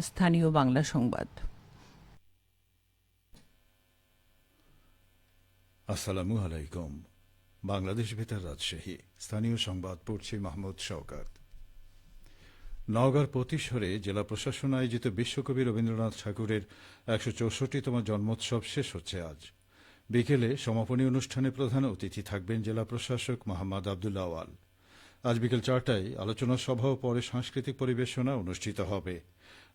স্থানীয় বাংলা সংবাদ। আসসালামু আলাইকুম। বাংলাদেশ বেতার রাজশাহী। স্থানীয় সংবাদ পড়ছি মাহমুদ শওকাত। নওগাঁর পতিশ্বরে জেলা প্রশাসন আয়োজিত বিশ্বকবি রবীন্দ্রনাথ ঠাকুরের একশো চৌষট্টিতম জন্মোৎসব শেষ হচ্ছে আজ। বিকেলে সমাপনী অনুষ্ঠানে প্রধান অতিথি থাকবেন জেলা প্রশাসক মোহাম্মদ আবদুল্লাহ আওয়াল। আজ বিকেল চারটায় আলোচনা সভা ও পরে সাংস্কৃতিক পরিবেশনা অনুষ্ঠিত হবে।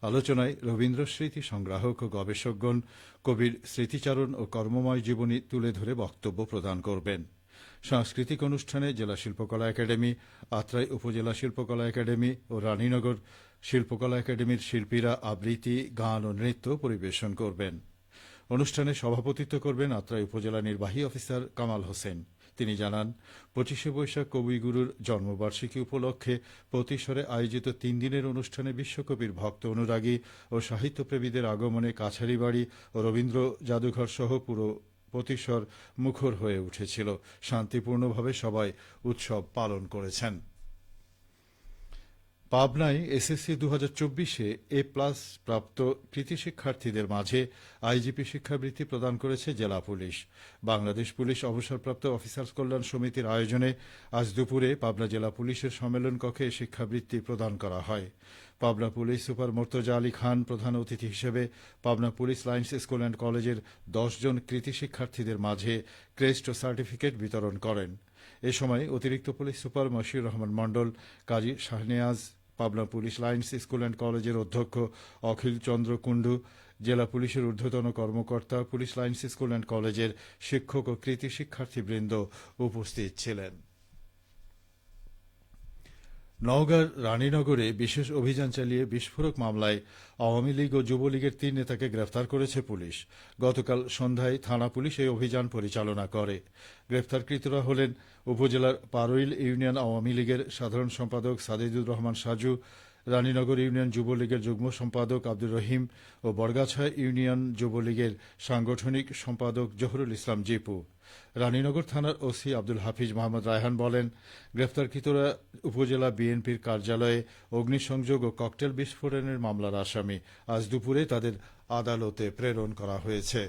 আলোচনায় রবীন্দ্র স্মৃতি সংগ্রাহক ও গবেষকগণ কবির স্মৃতিচারণ ও কর্মময় জীবনী তুলে ধরে বক্তব্য প্রদান করবেন। সাংস্কৃতিক অনুষ্ঠানে জেলা শিল্পকলা একাডেমি, আত্রাই উপজেলা শিল্পকলা একাডেমি ও রানীনগর শিল্পকলা একাডেমির শিল্পীরা আবৃত্তি, গান ও নৃত্য পরিবেশন করবেন। অনুষ্ঠানে সভাপতিত্ব করবেন আত্রাই উপজেলা নির্বাহী অফিসার কামাল হোসেন। তিনি জানান, পঁচিশে বৈশাখ কবিগুরুর জন্মবার্ষিকী উপলক্ষে প্রতিসরে আয়োজিত তিন দিনের অনুষ্ঠানে বিশ্বকবির ভক্ত অনুরাগী ও সাহিত্যপ্রেমীদের আগমনে কাছারিবাড়ি ও রবীন্দ্র জাদুঘর সহ পুরো প্রতিসর মুখর হয়ে উঠেছিল। শান্তিপূর্ণভাবে সবাই উৎসব পালন করেছেন। পাবনায় এসএসসি দু চব্বিশে এ প্লাস প্রাপ্ত কৃতি শিক্ষার্থীদের মাঝে আইজিপি শিক্ষাবৃত্তি প্রদান করেছে জেলা পুলিশ। বাংলাদেশ পুলিশ অবসরপ্রাপ্ত অফিসার্স কল্যাণ সমিতির আয়োজনে আজ দুপুরে পাবনা জেলা পুলিশের সম্মেলন কক্ষে শিক্ষাবৃত্তি প্রদান করা হয়। পাবনা পুলিশ সুপার মোর্তজা আলী খান প্রধান অতিথি হিসেবে Pabna police lines school and কলেজের দশজন কৃতি শিক্ষার্থীদের মাঝে ক্রেস্ট ও সার্টিফিকেট বিতরণ করেন। এ সময় অতিরিক্ত police super Mashiur Rahman Mondal, Kazi Shahnewaz Pabna police lines school and কলেজের অধ্যক্ষ অখিল চন্দ্র কুণ্ডু, জেলা পুলিশের ঊর্ধ্বতন কর্মকর্তা, পুলিশ লাইন্স স্কুল অ্যান্ড কলেজের শিক্ষক ও কৃতি শিক্ষার্থীবৃন্দ উপস্থিত ছিলেন। নওগাঁর রানীনগরে বিশেষ অভিযান চালিয়ে বিস্ফোরক মামলায় আওয়ামী লীগ ও যুবলীগের তিন নেতাকে গ্রেফতার করেছে পুলিশ। গতকাল সন্ধ্যায় থানা পুলিশ এই অভিযান পরিচালনা করে। গ্রেফতারকৃতরা হলেন উপজেলার পারোইল ইউনিয়ন আওয়ামী লীগের সাধারণ সম্পাদক সাদেদুর রহমান সাজু রানীনগর ইউনিয়ন যুবলীগের যুগ্ম সম্পাদক আব্দুর রহিম ও বরগাছা ইউনিয়ন যুবলীগের সাংগঠনিক সম্পাদক জহুরুল ইসলাম জিপু। রানীনগর থানার ওসি আব্দুল হাফিজ মোহাম্মদ রায়হান বলেন, গ্রেফতারকৃতরা উপজেলা বিএনপির কার্যালয়ে অগ্নিসংযোগ ও ককটেল বিস্ফোরণের মামলার আসামি আজ দুপুরে তাদের আদালতে প্রেরণ করা হয়েছে।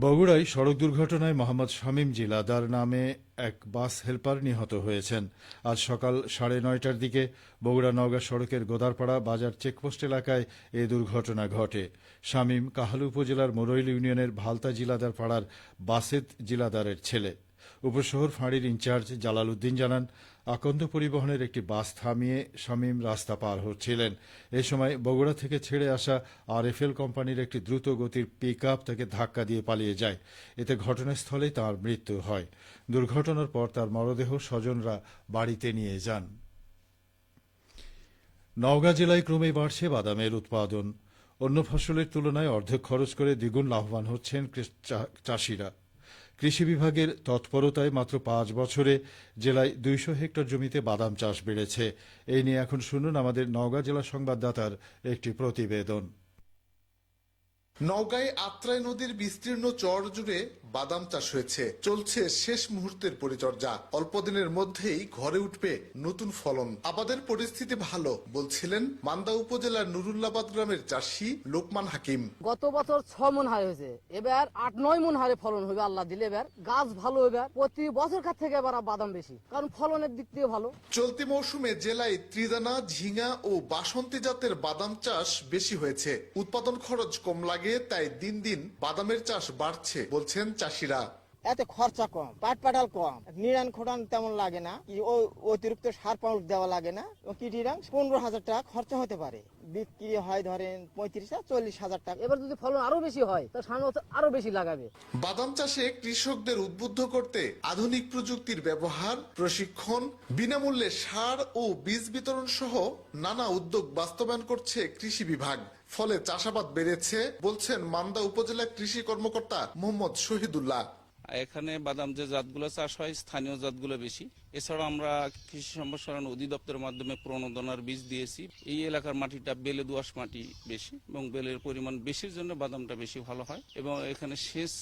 বগুড়ায় সড়ক দুর্ঘটনায় মোহাম্মদ শামীম জিলাদার নামে এক বাস হেল্পার নিহত হয়েছেন। আজ সকাল সাড়ে নয়টার দিকে বগুড়া নওগাঁ সড়কের গোদারপাড়া বাজার চেকপোস্ট এলাকায় এ দুর্ঘটনা ঘটে। শামীম কাহালু উপজেলার মোরইল ইউনিয়নের ভালতা জিলাদার পাড়ার বাসেত জিলাদারের ছেলে। উপশহর ফাঁড়ির ইনচার্জ জালাল উদ্দিন জানান, আকন্দ পরিবহনের একটি বাস থামিয়ে শামীম রাস্তা পার হচ্ছিলেন। এ সময় বগুড়া থেকে ছেড়ে আসা আরএফএল কোম্পানির একটি দ্রুত গতির পিক আপ তাকে ধাক্কা দিয়ে পালিয়ে যায়। এতে ঘটনাস্থলেই তার মৃত্যু হয়। দুর্ঘটনার পর তার মরদেহ স্বজনরা বাড়িতে নিয়ে যান। নওগাঁ জেলায় ক্রমেই বাড়ছে বাদামের উৎপাদন। অন্য ফসলের তুলনায় অর্ধেক খরচ করে দ্বিগুণ লাভবান হচ্ছেন চাষিরা। কৃষি বিভাগের তৎপরতায় মাত্র পাঁচ বছরে জেলায় দুইশো হেক্টর জমিতে বাদাম চাষ বেড়েছে। এই নিয়ে এখন শুনুন আমাদের নওগাঁ জেলা সংবাদদাতার একটি প্রতিবেদন। নওগাঁয় আত্রাই নদীর বিস্তীর্ণ চর জুড়ে বাদাম চাষ হয়েছে। চলছে শেষ মুহূর্তের পরিচর্যা। অল্প দিনের মধ্যেই ঘরে উঠবে নতুন ফলন। আবাদের পরিস্থিতি ভালো বলছিলেন মান্দা উপজেলার নুরুল্লাবাদ গ্রামের চাষি লোকমান হাকিম। গত বছর ছ মন হারে হয়েছে। এবার আট নয় মন হারে ফলন হবে আল্লাহ দিলে এবার। গাছ ভালো এবার প্রতি বছর কাছ থেকে এবার বাদাম বেশি। কারণ ফলনের দিক দিয়ে ভালো। চলতি মৌসুমে জেলায় ত্রিদানা ঝিঙা ও বাসন্তী জাতের বাদাম চাষ বেশি হয়েছে। উৎপাদন খরচ কম লাগে। তাই দিন দিন বাদামের চাষ বাড়ছে বলছেন চাষিরা। এতে খরচা কম, পাট পাটাল কম। নিরান খোটান তেমন লাগে না। অতিরিক্ত সার পাউডার দেওয়া লাগে না। কিটিরাং পনেরো হাজার টাকা খরচা হতে পারে। বিক্রি হয় ধরেন পঁয়ত্রিশ চল্লিশ হাজার টাকা। এবার যদি ফলন আরও বেশি হয়, তাহলে সামনে আরও বেশি লাগাবে। বাদাম চাষে কৃষকদের উদ্বুদ্ধ করতে আধুনিক প্রযুক্তির ব্যবহার, প্রশিক্ষণ, বিনামূল্যে সার ও বীজ বিতরণ সহ নানা উদ্যোগ বাস্তবায়ন করছে কৃষি বিভাগ। ফলে চাষাবাদ বেড়েছে, বলছেন মান্দা উপজেলা কৃষি কর্মকর্তা মোহাম্মদ শহীদুল্লাহ। এখানে বাদাম যে জাতগুলো চাষ হয়, স্থানীয় জাতগুলো বেশি। এছাড়া আমরা কৃষি সম্প্রসারণ অধিদপ্তরের মাধ্যমে প্রণোদনার বীজ দিয়েছি। এই এলাকার মাটিটা বেলে দোআঁশ মাটি বেশি এবং বেলের পরিমাণ বেশির জন্য বাদামটা বেশি ভালো হয় এবং এখানে সেচ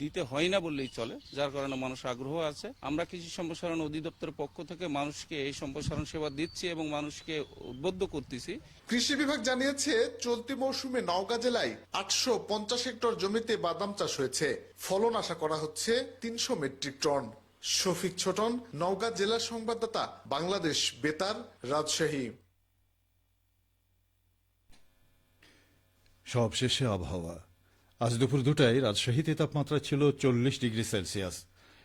দিতে হয় না বললেই চলে, যার কারণে মানুষ আগ্রহ আছে। আমরা কৃষি সম্প্রসারণ অধিদপ্তরের পক্ষ থেকে মানুষকে এই সম্প্রসারণ সেবা দিচ্ছি এবং মানুষকে উদ্বুদ্ধ করতেছি। কৃষি বিভাগ জানিয়েছে, চলতি মৌসুমে নওগাঁ জেলায় আটশো পঞ্চাশ হেক্টর জমিতে বাদাম চাষ হয়েছে। ফলন আশা করা হচ্ছে তিনশো মেট্রিক টন। শফিক ছোটন, নওগাঁ জেলার সংবাদদাতা, বাংলাদেশ, বেতার, রাজশাহী। সবশেষে আবহাওয়া। আজ দুপুর দুটায় রাজশাহীতে তাপমাত্রা ছিল চল্লিশ ডিগ্রি সেলসিয়াস।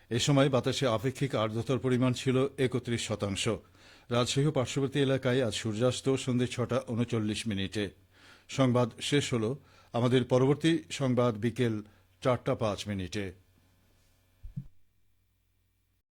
এ সময় বাতাসে আপেক্ষিক আর্দ্রতার পরিমাণ ছিল একত্রিশ শতাংশ। রাজশাহী পার্শ্ববর্তী এলাকায় আজ সূর্যাস্ত সন্ধ্যে ছটা উনচল্লিশ মিনিটে। সংবাদ শেষ হল আমাদের পরবর্তী সংবাদ বিকেল চারটা পাঁচ মিনিটে।